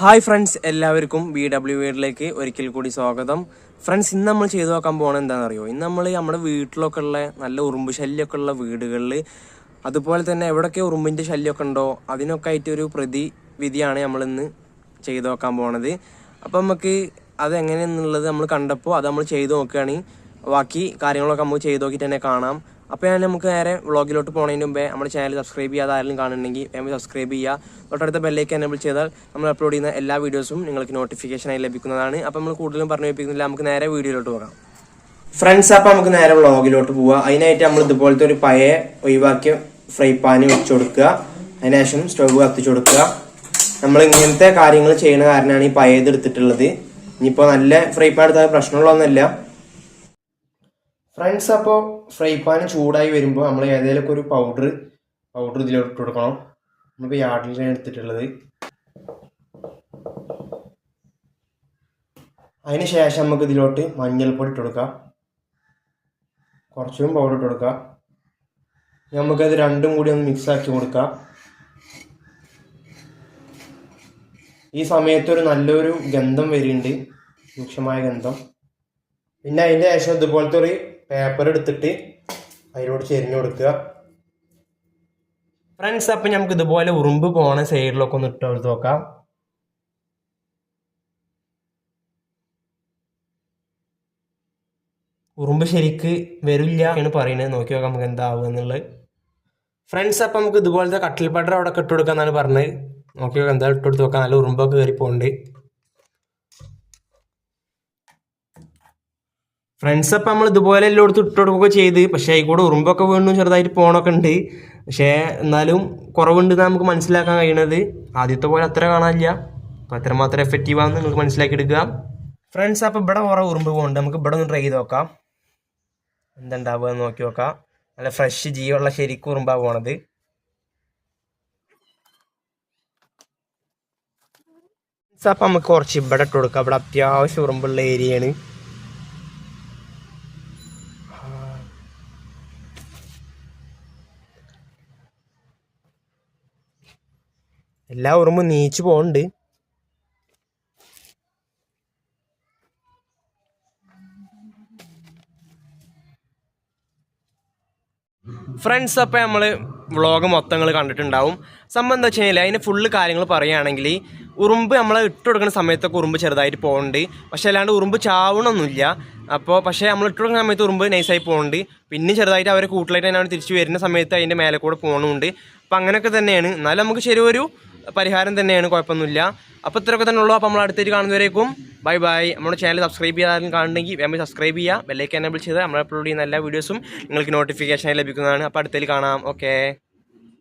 Hi friends എല്ലാവർക്കും B W വീഡിലേക്ക് ഒരിക്കൽ കൂടി സ്വാഗതം. ഫ്രണ്ട്സ് ഇന്ന് നമ്മൾ ചെയ്തു നോക്കാൻ പോകണത് എന്താണെന്നറിയോ? ഇന്ന് നമ്മൾ നമ്മുടെ വീട്ടിലൊക്കെ ഉള്ള നല്ല ഉറുമ്പ് ശല്യമൊക്കെ ഉള്ള വീടുകളിൽ അതുപോലെ തന്നെ എവിടെയൊക്കെ ഉറുമ്പിന്റെ ശല്യമൊക്കെ ഉണ്ടോ അതിനൊക്കെ ആയിട്ട് ഒരു പ്രതിവിധിയാണ് നമ്മളിന്ന് ചെയ്തു നോക്കാൻ പോണത്. അപ്പം നമുക്ക് അത് എങ്ങനെയെന്നുള്ളത് നമ്മൾ കണ്ടപ്പോൾ അത് നമ്മൾ ചെയ്തു നോക്കുകയാണ്. ബാക്കി കാര്യങ്ങളൊക്കെ നമുക്ക് ചെയ്തു നോക്കിയിട്ട് തന്നെ കാണാം. അപ്പോൾ ഞാൻ നമുക്ക് നേരെ വ്ളോഗിലോട്ട് പോകുന്നതിന് മുമ്പേ നമ്മുടെ ചാനൽ സബ്സ്ക്രൈബ് ചെയ്യാതെ ആരെങ്കിലും കാണുന്നുണ്ടെങ്കിൽ വേഗം സബ്സ്ക്രൈബ് ചെയ്യുക തൊട്ടടുത്ത ബെല്ലേക്ക് എനേബിൾ ചെയ്താൽ നമ്മൾ അപ്ലോഡ് ചെയ്യുന്ന എല്ലാ വീഡിയോസും നിങ്ങൾക്ക് നോട്ടിഫിക്കേഷനായി ലഭിക്കുന്നതാണ്. അപ്പോൾ നമ്മൾ കൂടുതലും പറഞ്ഞു വെപ്പിക്കുന്നില്ല നമുക്ക് നേരെ വീഡിയോയിലോട്ട് പോകാം. ഫ്രണ്ട്സ് അപ്പോൾ നമുക്ക് നേരെ വ്ളോഗിലോട്ട് പോവുക അതിനായിട്ട് നമ്മൾ ഇതുപോലത്തെ ഒരു പഴയ ഒഴിവാക്കിയ ഫ്രൈ പാന് വെച്ച് കൊടുക്കുക. അതിനുശേഷം സ്റ്റവ് കത്തിച്ചു കൊടുക്കുക. നമ്മൾ ഇങ്ങനത്തെ കാര്യങ്ങൾ ചെയ്യുന്ന കാരണമാണ് ഈ പഴയത് എടുത്തിട്ടുള്ളത്. ഇനിയിപ്പോൾ നല്ല ഫ്രൈ പാൻ എടുത്താൽ പ്രശ്നമുള്ളതൊന്നുമില്ല. ഫ്രണ്ട്സ് അപ്പോൾ ഫ്രൈ പാൻ ചൂടായി വരുമ്പോൾ നമ്മൾ ഏതെങ്കിലുമൊക്കെ ഒരു പൗഡർ പൗഡർ ഇതിലോട്ട് കൊടുക്കണം. നമ്മളിപ്പോൾ യാർഡിലാണ് എടുത്തിട്ടുള്ളത്. അതിന് ശേഷം നമുക്ക് ഇതിലോട്ട് മഞ്ഞൾപ്പൊടി ഇട്ട് കൊടുക്കാം. കുറച്ചും പൗഡർ ഇട്ട് കൊടുക്കാം. നമുക്കത് രണ്ടും കൂടി ഒന്ന് മിക്സ് ആക്കി കൊടുക്കാം. ഈ സമയത്തൊരു നല്ലൊരു ഗന്ധം വരുന്നുണ്ട്. രൂക്ഷമായ ഗന്ധം. പിന്നെ അതിന്റെ ശേഷം ഇതുപോലത്തെ ഒരു പേപ്പർ എടുത്തിട്ട് അതിനോട് ചെരിഞ്ഞു കൊടുക്കുക. ഫ്രണ്ട്സ് അപ്പം നമുക്ക് ഇതുപോലെ ഉറുമ്പ് പോണ സൈഡിലൊക്കെ ഒന്ന് ഇട്ട് നോക്കാം. ഉറുമ്പ് ശരിക്ക് വരില്ല എന്ന് പറയുന്നത് നോക്കി നോക്കാം നമുക്ക് എന്താവുക എന്നുള്ളത്. ഫ്രണ്ട്സ് അപ്പം നമുക്ക് ഇതുപോലത്തെ കട്ടിൽ പടർ അവിടെ ഇട്ട് കൊടുക്കാന്നാണ് പറഞ്ഞത്. നോക്കി നോക്കാം എന്താ ഇട്ട് കൊടുത്ത് നോക്കാം. നല്ല ഉറുമ്പൊക്കെ കയറി പോകുന്നുണ്ട് ഫ്രണ്ട്സ് അപ്പം നമ്മൾ ഇതുപോലെ എല്ലായിടത്തും ഇട്ട് കൊടുക്കുകയൊക്കെ ചെയ്ത്. പക്ഷേ അതിൽ ഉറുമ്പൊക്കെ വീണ്ടും ചെറുതായിട്ട് പോകണമൊക്കെ ഉണ്ട്. പക്ഷേ എന്നാലും കുറവുണ്ട് നമുക്ക് മനസ്സിലാക്കാൻ കഴിയണത്. ആദ്യത്തെ പോലെ അത്ര കാണാനില്ല. അപ്പം അത്രമാത്രം എഫക്റ്റീവ് ആണെന്ന് നിങ്ങൾക്ക് മനസ്സിലാക്കി എടുക്കുക ഫ്രണ്ട്സ് അപ്പം ഇവിടെ കുറേ ഉറുമ്പ് പോകുന്നുണ്ട് നമുക്ക് ഇവിടെ ഒന്ന് ട്രൈ ചെയ്ത് നോക്കാം. എന്തുണ്ടാവുക എന്ന് നോക്കി നോക്കാം. നല്ല ഫ്രഷ് ജീവുള്ള ശരിക്കും ഉറുമ്പാണ് പോണത്. അപ്പം നമുക്ക് കുറച്ച് ഇവിടെ ഇട്ട് കൊടുക്കാം. ഇവിടെ അത്യാവശ്യം ഉറുമ്പുള്ള ഏരിയയാണ് എല്ലാ ഉറുമ്പും നീച്ചു പോകുന്നുണ്ട് ഫ്രണ്ട്സ് അപ്പോൾ നമ്മൾ വ്ളോഗ് മൊത്തങ്ങൾ കണ്ടിട്ടുണ്ടാവും. സംഭവം എന്താ വെച്ച് കഴിഞ്ഞാൽ അതിന് ഫുള്ള് കാര്യങ്ങൾ പറയുകയാണെങ്കിൽ ഉറുമ്പ് നമ്മൾ ഇട്ട് കൊടുക്കുന്ന സമയത്തൊക്കെ ഉറുമ്പ് ചെറുതായിട്ട് പോകുന്നുണ്ട് പക്ഷേ അല്ലാണ്ട് ഉറുമ്പ് ചാവണമൊന്നുമില്ല അപ്പോൾ പക്ഷേ നമ്മൾ ഇട്ട് കൊടുക്കുന്ന സമയത്ത് ഉറുമ്പ് നൈസായി പോകുന്നുണ്ട് പിന്നെ ചെറുതായിട്ട് അവരെ കൂട്ടിലായിട്ട് തന്നെ തിരിച്ച് വരുന്ന സമയത്ത് അതിന്റെ മേലെ കൂടെ പോകണമുണ്ട് അപ്പോൾ അങ്ങനെയൊക്കെ തന്നെയാണ്. എന്നാലും നമുക്ക് ചെറിയൊരു പരിഹാരം തന്നെയാണ് കുഴപ്പമൊന്നുമില്ല. അപ്പോൾ ഇത്രയൊക്കെ തന്നെ ഉള്ളൂ. അപ്പോൾ നമ്മൾ അടുത്തേക്ക് കാണുന്നവരേക്കും ബൈ ബൈ. നമ്മുടെ ചാനൽ സബ്സ്ക്രൈബ് ചെയ്യാൻ കാണുന്നെങ്കിൽ വേണ്ടി സബ്സ്ക്രൈബ് ചെയ്യുക. ബെല്ലൈക്കൻ എനേബിൾ ചെയ്ത് നമ്മൾ അപ്ലോഡ് ചെയ്യുന്ന എല്ലാ വീഡിയോസും നിങ്ങൾക്ക് നോട്ടിഫിക്കേഷൻ ലഭിക്കുന്നതാണ്. അപ്പോൾ അടുത്തേക്ക് കാണാം. ഓക്കെ